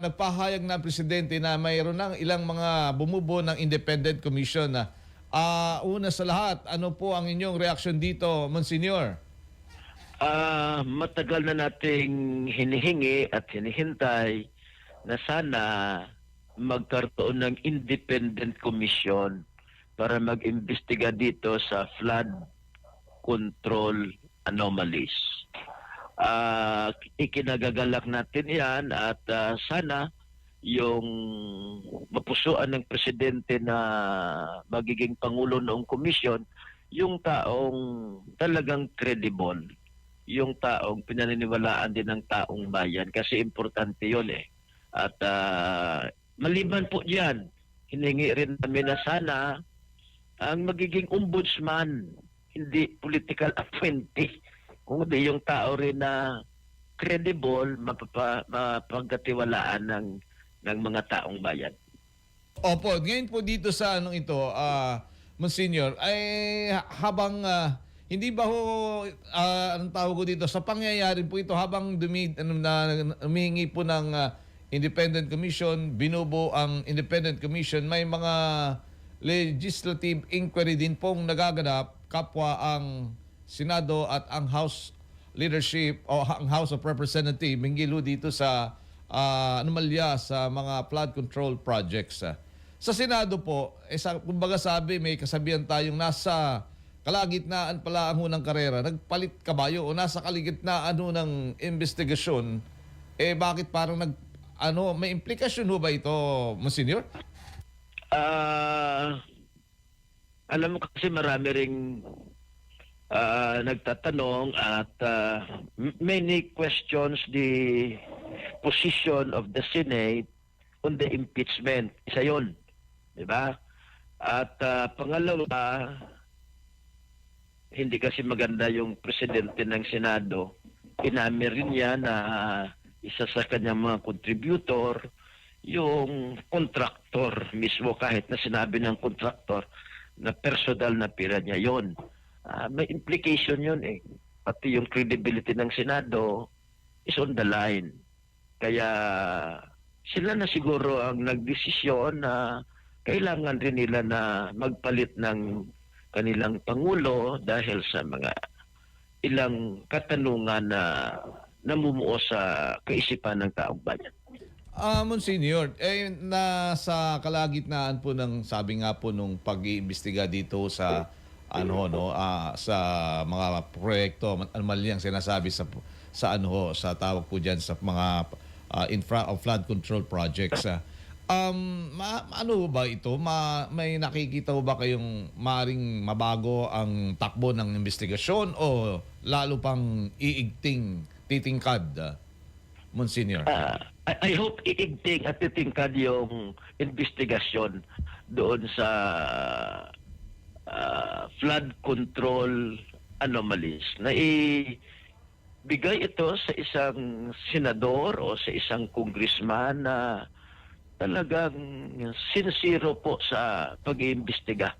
nagpahayag na presidente na mayroon ng ilang mga bumubo ng independent commission na ah, una sa lahat, ano po ang inyong reaksyon dito, Monsignor? Ah, matagal na nating hinihingi at hinihintay na sana magkaroon ng independent commission para mag-imbestiga dito sa flood control anomalies. Ah, ikinagagalak natin 'yan at ah, sana yung mapusuan ng presidente na magiging pangulo noong komisyon yung taong talagang credible yung taong pinaniniwalaan din ng taong bayan kasi importante yun eh. At ah, maliban po diyan, hiningi rin namin na sana ang magiging ombudsman, hindi political appointee, kundi yung tao rin na credible, mapapa, mapagkatiwalaan ng, ng mga taong bayan. Opo, ngayon po dito sa anong ito, ah, Monsignor, ay habang ah, hindi ba ho ah, anong tawag ko dito sa pangyayari po ito habang dumi ano, na, humihingi po ng ah, independent commission, binubo ang independent commission, may mga legislative inquiry din pong nagaganap kapwa ang Senado at ang House leadership o ang House of Representatives minggilo dito sa ah, anomalya sa mga flood control projects. Sa Senado po, eh, sa, kumbaga sabi, may kasabihan tayong nasa kalagitnaan pala ang unang karera, nagpalit kabayo o nasa kaligitnaan ho ng investigasyon, eh bakit parang nag, ano, may implikasyon ho ba ito, Monsignor? Ah, alam mo kasi marami ring ah, nagtatanong at m- many questions the position of the Senate on the impeachment. Isa yun. Di ba? At ah, pangalawa, hindi kasi maganda yung presidente ng Senado. Inami rin niya na isa sa kanyang mga contributor yung contractor mismo kahit na sinabi ng contractor na personal na pira niya yon may implication yun eh pati yung credibility ng Senado is on the line kaya sila na siguro ang nagdesisyon na kailangan rin nila na magpalit ng kanilang pangulo dahil sa mga ilang katanungan na namumuo sa kaisipan ng taong bayan. Ah, Monsignor, eh nasa kalagitnaan po ng sabi nga po nung pag-iimbestiga dito sa ano no ah, sa mga proyekto anomalyang sinasabi sa sa ano ho, sa tawag po diyan sa mga ah, infra o flood control projects. ah. um ma, ano ba ito? Ma, may nakikita ba kayong maring mabago ang takbo ng investigasyon o lalo pang iigting titingkad, ah, Monsignor? Ah, I, I hope iigting at titingkad yung investigasyon doon sa flood control anomalies na ibigay ito sa isang senador o sa isang congressman na talagang sincero po sa pag-iimbestiga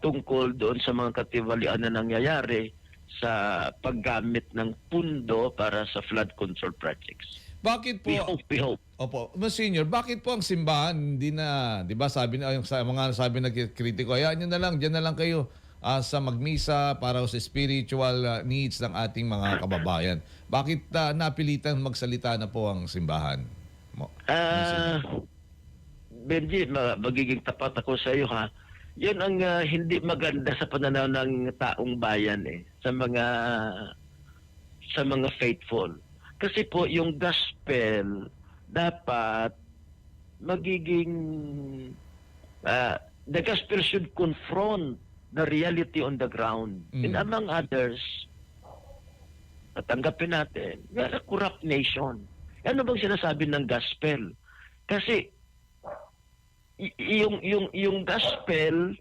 tungkol doon sa mga katiwalian na nangyayari sa paggamit ng pundo para sa flood control projects. Bakit po We hope, we hope. Opo, Monsignor, bakit po ang simbahan hindi na, 'di ba, sabi na yung sa mga sabi ng kritiko, niyo na lang, diyan na lang kayo ah, sa magmisa para sa spiritual ah, needs ng ating mga kababayan. Bakit ah, napilitan magsalita na po ang simbahan? Mo. Ah, Benji, ma- magiging tapat ako sa iyo ha. Yun ang ah, hindi maganda sa pananaw ng taong bayan eh sa mga sa mga faithful. Kasi po yung gospel dapat magiging ah, the gospel should confront the reality on the ground. Mm. And among others, natanggapin natin, we are a corrupt nation. Ano bang sinasabi ng gospel? Kasi yung yung yung gospel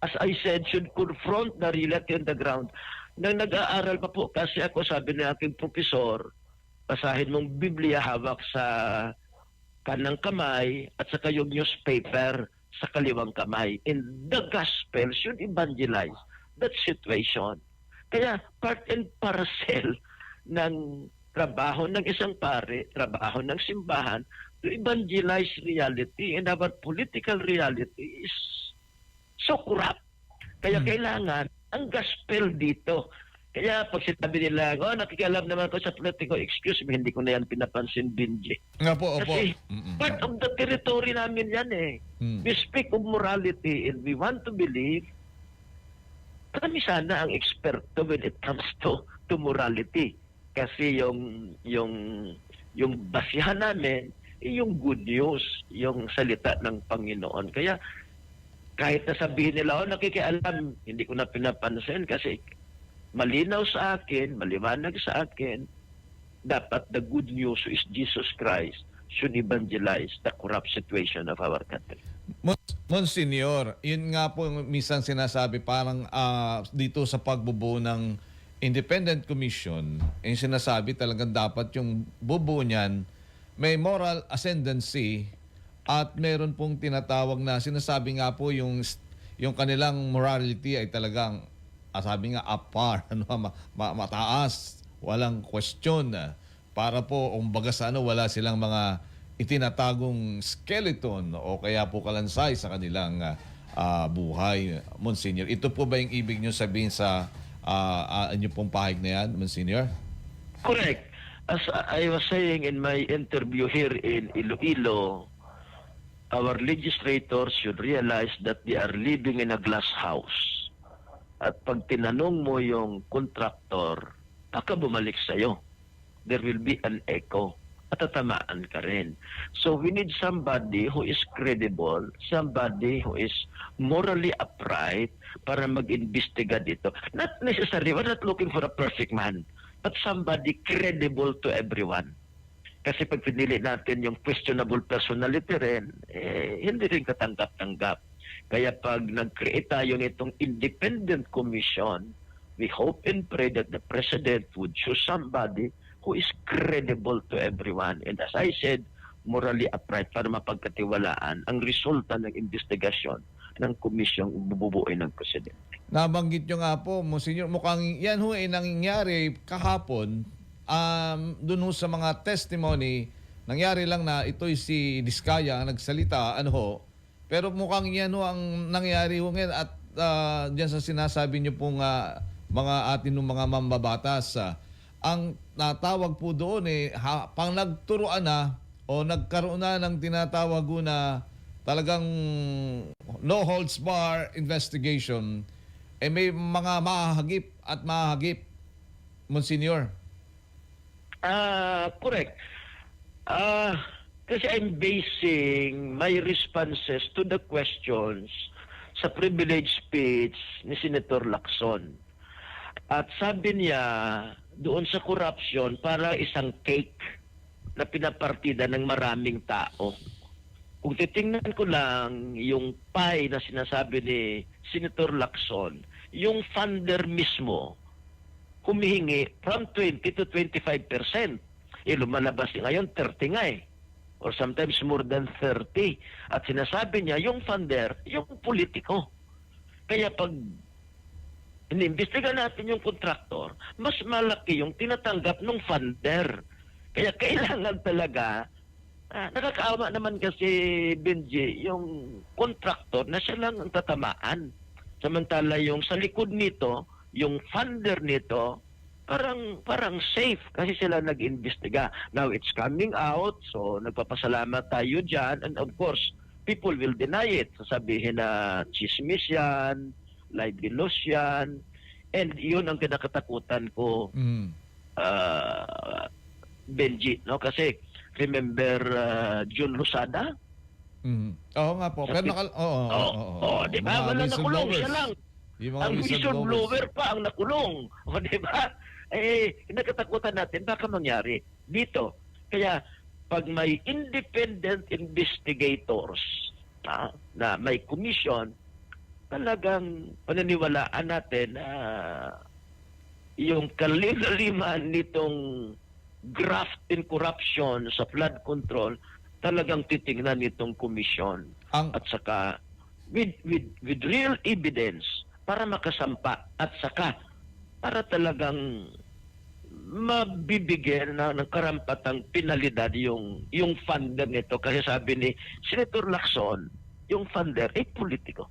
as I said should confront the reality on the ground. Nang nag-aaral pa po kasi ako sabi ng aking profesor, basahin mong Biblia hawak sa kanang kamay at saka yung newspaper sa kaliwang kamay. And the gospel should evangelize that situation. Kaya part and parcel ng trabaho ng isang pare, trabaho ng simbahan, to evangelize reality and our political reality is so corrupt. Kaya Hmm. kailangan ang gospel dito. Kaya pag sinabi nila, oh, nakikialam naman ako sa politiko, excuse me, hindi ko na yan pinapansin, Benji. Nga po, opo. Kasi Mm-mm. part of the territory namin yan eh. Mm. We speak of morality and we want to believe kami sana ang eksperto when it comes to to morality. Kasi yung yung yung basihan namin eh, yung good news, yung salita ng Panginoon. Kaya kahit nasabihin nila, oh, nakikialam, hindi ko na pinapansin kasi malinaw sa akin, maliwanag sa akin, dapat the good news is Jesus Christ should evangelize the corrupt situation of our country. Mon- Monsignor, yun nga po minsan sinasabi parang ah, dito sa pagbubuo ng Independent Commission, yung sinasabi talagang dapat yung bubuo niyan may moral ascendancy at meron pong tinatawag na sinasabi nga po yung yung kanilang morality ay talagang sabi nga apar ano ma- ma- mataas walang question ah, para po umbaga sa ano wala silang mga itinatagong skeleton o kaya po kalansay sa kanilang ah, ah, buhay Monsignor ito po ba yung ibig niyo sabihin sa uh, inyo pong pahig na yan Monsignor Correct. As I was saying in my interview here in Iloilo, our legislators should realize that they are living in a glass house. At pag tinanong mo yung contractor, baka bumalik sa'yo. There will be an echo. At tatamaan ka rin. So we need somebody who is credible, somebody who is morally upright para mag-imbestiga dito. Not necessarily, we're not looking for a perfect man, but somebody credible to everyone. Kasi pag pinili natin yung questionable personality rin, eh, hindi rin katanggap-tanggap. Kaya pag nag-create tayo nitong independent commission, we hope and pray that the President would choose somebody who is credible to everyone. And as I said, morally upright para mapagkatiwalaan ang resulta ng investigasyon ng komisyong bububuin ng Presidente. Nabanggit nyo nga po, Monsignor, mukhang yan ho ay nangyayari kahapon um, dun ho sa mga testimony, nangyari lang na ito'y si Diskaya ang nagsalita, ano ho, pero mukhang yan ho ang nangyari ho ngayon at uh, dyan sa sinasabi nyo pong ah, mga atin ng mga mambabatas, ah, ang natawag po doon eh, ha, pang nagturuan na o nagkaroon na ng tinatawag na talagang no holds bar investigation, eh may mga mahagip at mahagip, Monsignor. Ah, correct. Ah, kasi I'm basing my responses to the questions sa privilege speech ni Senator Lacson. At sabi niya, doon sa corruption, para isang cake na pinapartida ng maraming tao. Kung titingnan ko lang yung pie na sinasabi ni Senator Lacson, yung funder mismo, humihingi from 20 to 25 percent. Eh, lumalabas ngayon 30 nga eh. Or sometimes more than 30. At sinasabi niya, yung funder, yung politiko. Kaya pag inimbestiga natin yung kontraktor, mas malaki yung tinatanggap ng funder. Kaya kailangan talaga, ah, nakakaawa naman kasi, Benji, yung kontraktor na siya lang ang tatamaan. Samantala yung sa likod nito, yung funder nito, parang parang safe kasi sila nag-imbestiga. Now it's coming out, so nagpapasalamat tayo diyan and of course, people will deny it. Sasabihin na chismis yan, libelous yan, and yun ang kinakatakutan ko, Mm. uh, Benji, no? Kasi remember uh, June Rosada? Mm. Oo nga po. Pero nakal... Oo, oo, Oo, oo, oo. oh, di ba? Wala nakulong, siya lang. Yung mga ang whistleblower pa ang nakulong. O, di ba? Eh, nagkatakutan natin, baka mangyari dito. Kaya, pag may independent investigators ah, na may commission, talagang pananiwalaan natin na yung kaliliman nitong graft and corruption sa flood control, talagang titingnan nitong komisyon Ang, at saka with with with real evidence para makasampa at saka para talagang mabibigyan na ng karampatang pinalidad yung yung funder nito kasi sabi ni Senator Lacson, yung funder ay politiko.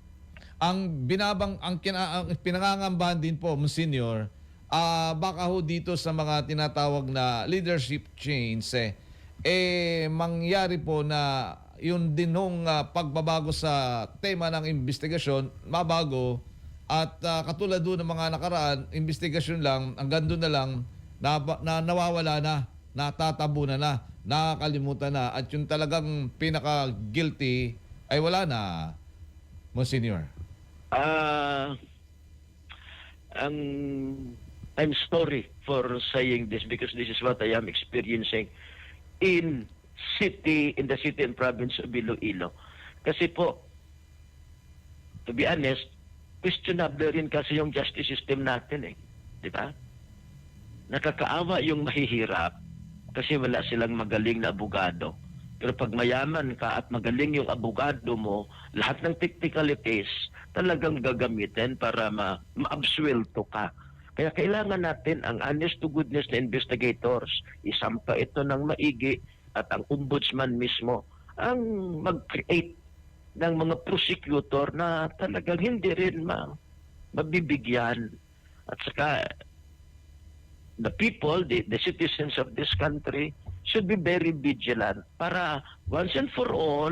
Ang binabang ang, kina, ang pinangangambahan din po, Monsignor, ah baka ho dito sa mga tinatawag na leadership change eh, eh mangyari po na yun din hong ah, pagbabago sa tema ng investigasyon, mabago at ah, katulad doon ng mga nakaraan, investigasyon lang, hanggang doon na lang na, na nawawala na, natatabunan na, nakakalimutan na at yung talagang pinaka-guilty ay wala na, Monsignor. Ah, ang I'm sorry for saying this because this is what I am experiencing in city in the city and province of Iloilo. Kasi po to be honest, questionable rin kasi yung justice system natin eh. Di ba? Nakakaawa yung mahihirap kasi wala silang magaling na abogado. Pero pag mayaman ka at magaling yung abogado mo, lahat ng technicalities talagang gagamitin para ma- ma-absuelto ka. Kaya kailangan natin ang honest to goodness na investigators. Isampa ito ng maigi at ang ombudsman mismo ang mag-create ng mga prosecutor na talagang hindi rin ma mabibigyan. At saka the people, the, the citizens of this country should be very vigilant para once and for all,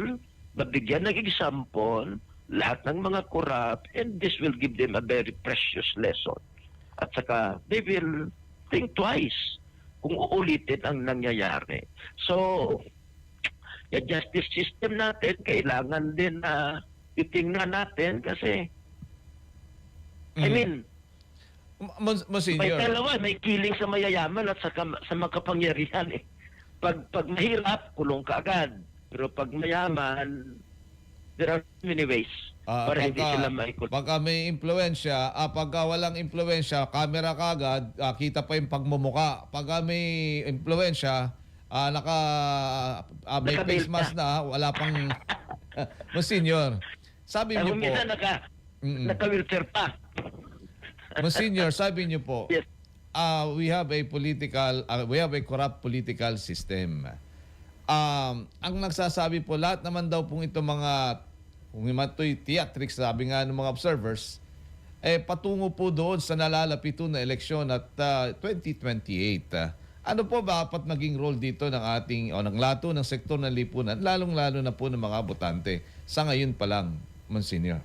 mabigyan ng example lahat ng mga corrupt and this will give them a very precious lesson. At saka they will think twice kung uulitin ang nangyayari. So, yung justice system natin, kailangan din na titingnan natin kasi, I Mhm. mean, Mon- may Monsignor. dalawa, may killing sa mayayaman at sa, sa makapangyarihan eh. Pag, pag mahirap, kulong ka agad. Pero pag mayaman, there are many ways Ah, para hindi pagka- sila maikot. Pagka may impluensya, ah, pagka walang impluensya, camera kagad, ah, kita pa yung pagmumuka. Pagka may impluensya, ah, naka, ah, may Naka-veil face mask na, wala pang... Monsignor, sabi Kaya niyo kung po, minsan naka, Mm-mm. naka-wheelchair pa. Monsignor, sabi niyo po, Yes. ah, we have a political, ah, we have a corrupt political system. Um, ang nagsasabi po, lahat naman daw pong itong mga, kung matoy theatrics, sabi nga ng mga observers, eh patungo po doon sa nalalapito na eleksyon at ah, 2028. Ah, ano po ba dapat maging role dito ng ating o ng lato ng sektor ng lipunan, lalong-lalo na po ng mga botante sa ngayon pa lang, Monsignor?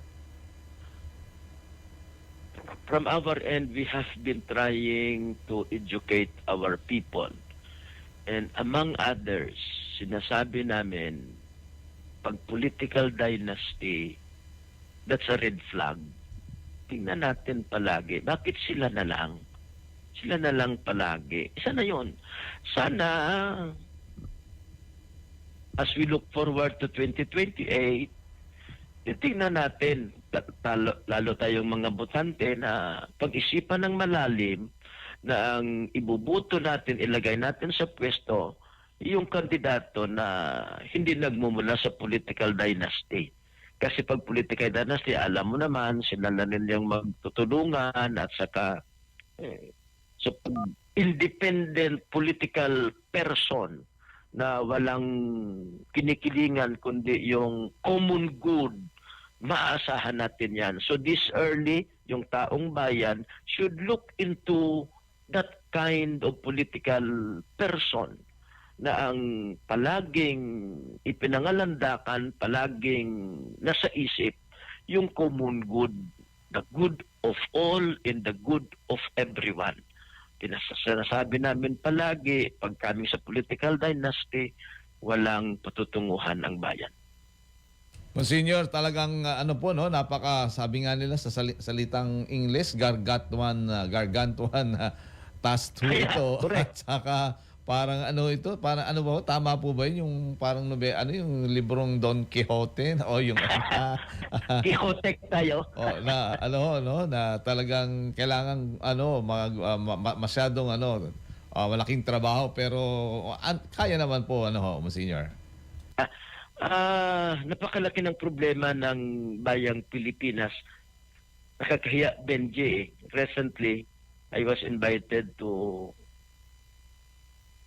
From our end, we have been trying to educate our people. And among others, sinasabi namin, pag political dynasty, that's a red flag. Tingnan natin palagi, bakit sila na lang? Sila na lang palagi. Isa na yun. Sana, as we look forward to 2028, titingnan natin, ta- talo, lalo tayong mga botante na pag-isipan ng malalim na ang ibubuto natin, ilagay natin sa pwesto, yung kandidato na hindi nagmumula sa political dynasty. Kasi pag political dynasty, alam mo naman, sila na nilang magtutulungan at saka eh, so independent political person na walang kinikilingan kundi yung common good, maasahan natin yan. So this early, yung taong bayan should look into that kind of political person na ang palaging ipinangalandakan, palaging nasa isip yung common good, the good of all and the good of everyone. Pinas- Sinasabi namin palagi, pag kami sa political dynasty, walang patutunguhan ang bayan. Monsignor, talagang uh, ano po no, napaka sabi nga nila sa sali- salitang English, gargantuan uh, gargantuan uh, task to Yeah, ito. correct. At saka parang ano ito, parang ano ba, tama po ba yun? yung parang nobe, ano yung librong Don Quixote o yung Kihotek tayo. o, na ano no na talagang kailangan ano mag, uh, ma- ma- masyadong ano uh, malaking trabaho pero an- kaya naman po ano ho, Monsignor. Ah, napakalaki ng problema ng bayang Pilipinas. Nakakahiya, Benji. eh. Recently, I was invited to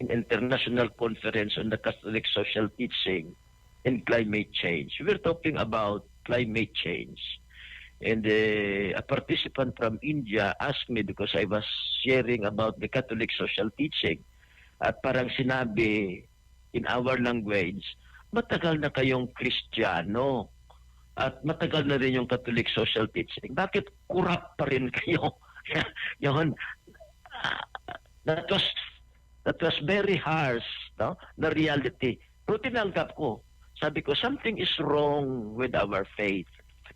in international conference on the Catholic social teaching and climate change. We're talking about climate change. And uh, a participant from India asked me because I was sharing about the Catholic social teaching at parang sinabi in our language, matagal na kayong Kristiyano at matagal na rin yung Catholic social teaching. Bakit kurap pa rin kayo? Yun, ah, that was that was very harsh, no? Na reality. Pero tinanggap ko. Sabi ko, something is wrong with our faith.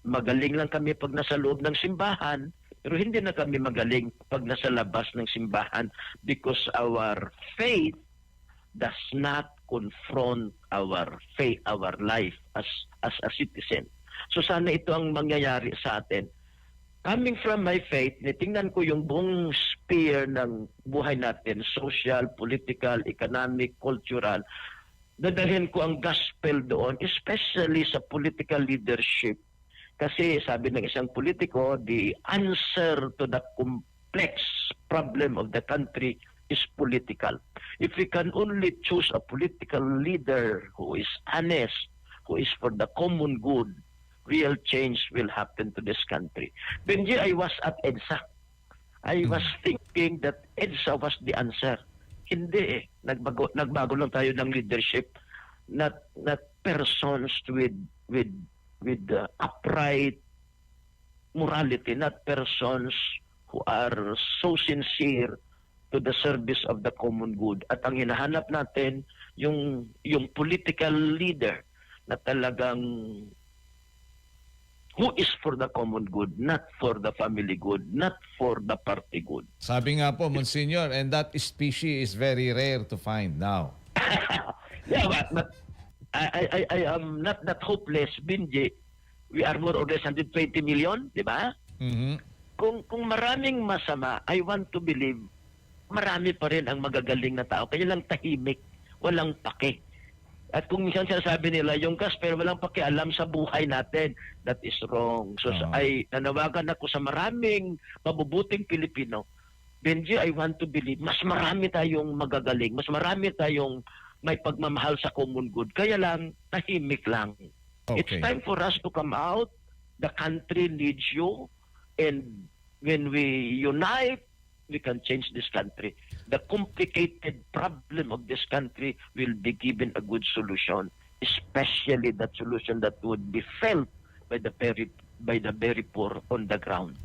Magaling lang kami pag nasa loob ng simbahan, pero hindi na kami magaling pag nasa labas ng simbahan because our faith does not confront our faith, our life as as a citizen. So sana ito ang mangyayari sa atin. Coming from my faith, nitingnan ko yung buong sphere ng buhay natin, social, political, economic, cultural. Dadalhin ko ang gospel doon, especially sa political leadership. Kasi sabi ng isang politiko, the answer to the complex problem of the country is political. If we can only choose a political leader who is honest, who is for the common good, real change will happen to this country. Benji, I was at EDSA. I was thinking that EDSA was the answer. Hindi eh. Nagbago, nagbago lang tayo ng leadership. Not not persons with with with uh, upright morality, not persons who are so sincere to the service of the common good. At ang hinahanap natin, yung, yung political leader na talagang who is for the common good, not for the family good, not for the party good. Sabi nga po, Monsignor, and that species is very rare to find now. yeah, but, but I, I, I, am not that hopeless, Binji. We are more or less 120 million, di ba? Mhm. Kung, kung maraming masama, I want to believe, marami pa rin ang magagaling na tao. Kaya lang tahimik, walang pake. At kung minsan sinasabi nila, yung gospel walang pakialam sa buhay natin, that is wrong. So Oo. ay nanawagan ako sa maraming mabubuting Pilipino. Benji, I want to believe, mas marami tayong magagaling, mas marami tayong may pagmamahal sa common good. Kaya lang, tahimik lang. It's Okay. time for us to come out. The country needs you. And when we unite, we can change this country. The complicated problem of this country will be given a good solution, especially that solution that would be felt by the very by the very poor on the ground.